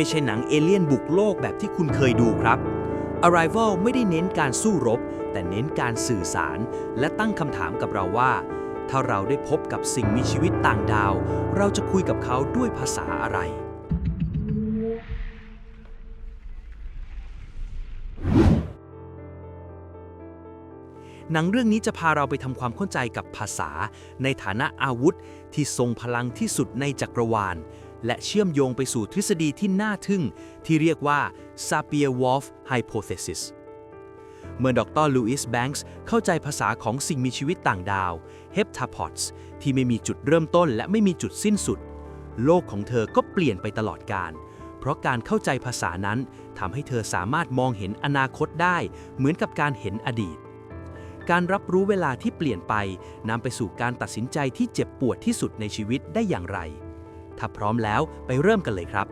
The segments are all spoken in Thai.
ไม่ใช่หนังเอเลี่ยนบุกโลกแบบที่คุณเคยดูครับ Arrival ไม่ได้เน้นการสู้รบ แต่เน้นการสื่อสาร และตั้งคำถามกับเราว่า ถ้าเราได้พบกับสิ่งมีชีวิตต่างดาว เราจะคุยกับเขาด้วยภาษาอะไร หนังเรื่องนี้จะพาเราไปทำความเข้าใจกับภาษา ในฐานะอาวุธที่ทรงพลังที่สุดในจักรวาล และเชื่อมโยงไปสู่ทฤษฎีที่น่าทึ่ง ที่เรียกว่า Sapir-Whorf Hypothesis เมื่อดรลูอิสแบงค์เข้าใจภาษาของสิ่งมีชีวิตต่างดาว Heptapods ที่ไม่มีจุดเริ่มต้นและไม่มีจุดสิ้นสุด โลกของเธอก็เปลี่ยนไปตลอดกาลเพราะการเข้าใจภาษานั้นทำให้เธอสามารถมองเห็นอนาคตได้ เหมือนกับการเห็นอดีต การรับรู้เวลาที่เปลี่ยนไปนำไปสู่การตัดสินใจที่เจ็บปวดที่สุดในชีวิตได้อย่างไร ถ้าพร้อมแล้วไปเริ่มกันเลยครับ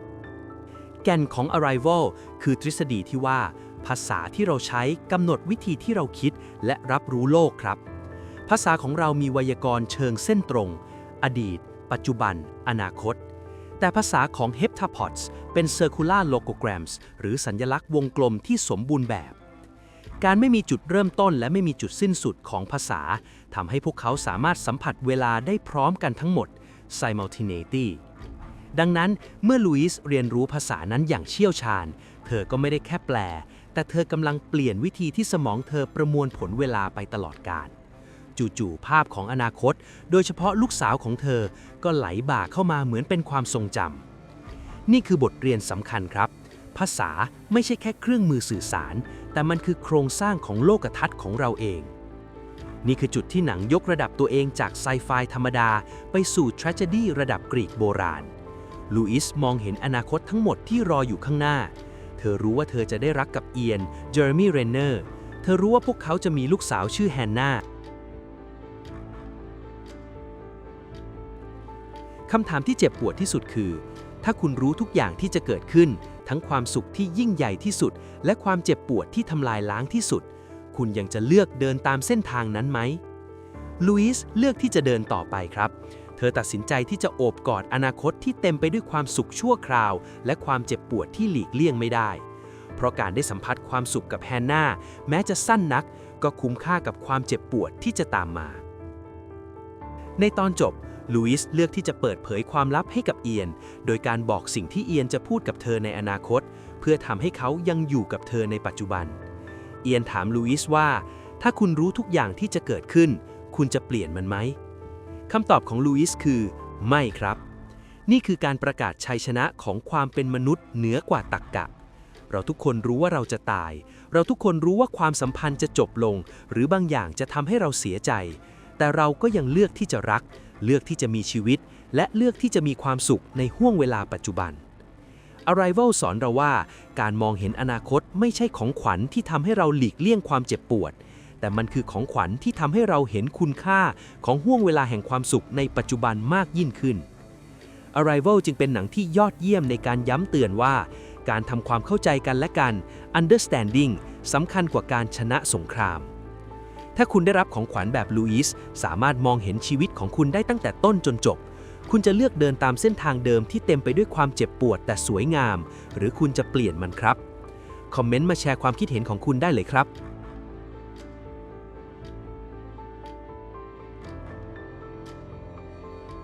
แก่นของ Arrival คือทฤษฎีที่ว่า ภาษาที่เราใช้กำหนดวิธีที่เราคิดและรับรู้โลกครับ ภาษาของเรามีไวยากรณ์เชิงเส้นตรง อดีต ปัจจุบัน อนาคต แต่ภาษาของ Heptapods เป็น circular logograms หรือสัญลักษณ์วงกลมที่สมบูรณ์แบบการไม่มีจุดเริ่มต้นและไม่มีจุดสิ้นสุดของภาษาทำให้พวกเขาสามารถสัมผัสเวลาได้พร้อมกันทั้งหมด simultaneity ดังนั้นเมื่อลุยส์เรียนรู้ภาษานั้นอย่างเชี่ยวชาญ เธอก็ไม่ได้แค่แปล แต่เธอกำลังเปลี่ยนวิธีที่สมองเธอประมวลผลเวลาไปตลอดกาลจู่ๆภาพของอนาคต โดยเฉพาะลูกสาวของเธอก็ไหลบ่าเข้ามาเหมือนเป็นความทรงจำนี่คือบทเรียนสำคัญครับ ภาษาไม่ใช่แค่เครื่องมือสื่อสาร แต่มันคือโครงสร้างของโลกทัศน์ของเราเอง นี่คือจุดที่หนังยกระดับตัวเองจากไซไฟธรรมดา ไปสู่ tragedy ระดับกรีกโบราณ ลูอิสมองเห็นอนาคตทั้งหมดที่รออยู่ข้างหน้า เธอรู้ว่าเธอจะได้รักกับเอียน เจอร์มี่ เรนเนอร์ เธอรู้ว่าพวกเขาจะมีลูกสาวชื่อแฮนนาคำถามที่เจ็บปวดที่สุดคือ ถ้าคุณรู้ทุกอย่างที่จะเกิดขึ้น ทั้งความสุขที่ยิ่งใหญ่ที่สุด และความเจ็บปวดที่ทำลายล้างที่สุด คุณยังจะเลือกเดินตามเส้นทางนั้นไหมลุยส์เลือกที่จะเดินต่อไปครับ เธอตัดสินใจที่จะโอบกอดอนาคตที่เต็มไปด้วยความสุขชั่วคราว และความเจ็บปวดที่หลีกเลี่ยงไม่ได้ เพราะการได้สัมผัสความสุขกับแฮนนาแม้จะสั้นนัก ก็คุ้มค่ากับความเจ็บปวดที่จะตามมา ในตอนจบลุยส์เลือกที่จะเปิดเผยความลับให้กับเอียน โดยการบอกสิ่งที่เอียนจะพูดกับเธอในอนาคต เพื่อทำให้เขายังอยู่กับเธอในปัจจุบัน เอียนถามลุยส์ว่า ถ้าคุณรู้ทุกอย่างที่จะเกิดขึ้น คุณจะเปลี่ยนมันไหม คำตอบของลุยส์คือ ไม่ครับ นี่คือการประกาศชัยชนะของความเป็นมนุษย์เหนือกว่าตรรกกะ เราทุกคนรู้ว่าเราจะตาย เราทุกคนรู้ว่าความสัมพันธ์จะจบลง หรือบางอย่างจะทำให้เราเสียใจ แต่เราก็ยังเลือกที่จะรัก เลือกที่จะมีชีวิต และเลือกที่จะมีความสุขในห่วงเวลาปัจจุบัน Arrival สอนเราว่า การมองเห็นอนาคตไม่ใช่ของขวัญที่ทำให้เราหลีกเลี่ยงความเจ็บปวด แต่มันคือของขวัญที่ทำให้เราเห็นคุณค่าของห่วงเวลาแห่งความสุขในปัจจุบันมากยิ่งขึ้น Arrival จึงเป็นหนังที่ยอดเยี่ยมในการย้ำเตือนว่า การทำความเข้าใจกันและกัน understanding สำคัญกว่าการชนะสงคราม ถ้าคุณได้รับของขวัญแบบลุยส์สามารถมองเห็นชีวิตของคุณได้ตั้งแต่ต้นจนจบ คุณจะเลือกเดินตามเส้นทางเดิมที่เต็มไปด้วยความเจ็บปวดแต่สวยงาม หรือคุณจะเปลี่ยนมันครับ คอมเมนต์มาแชร์ความคิดเห็นของคุณได้เลยครับ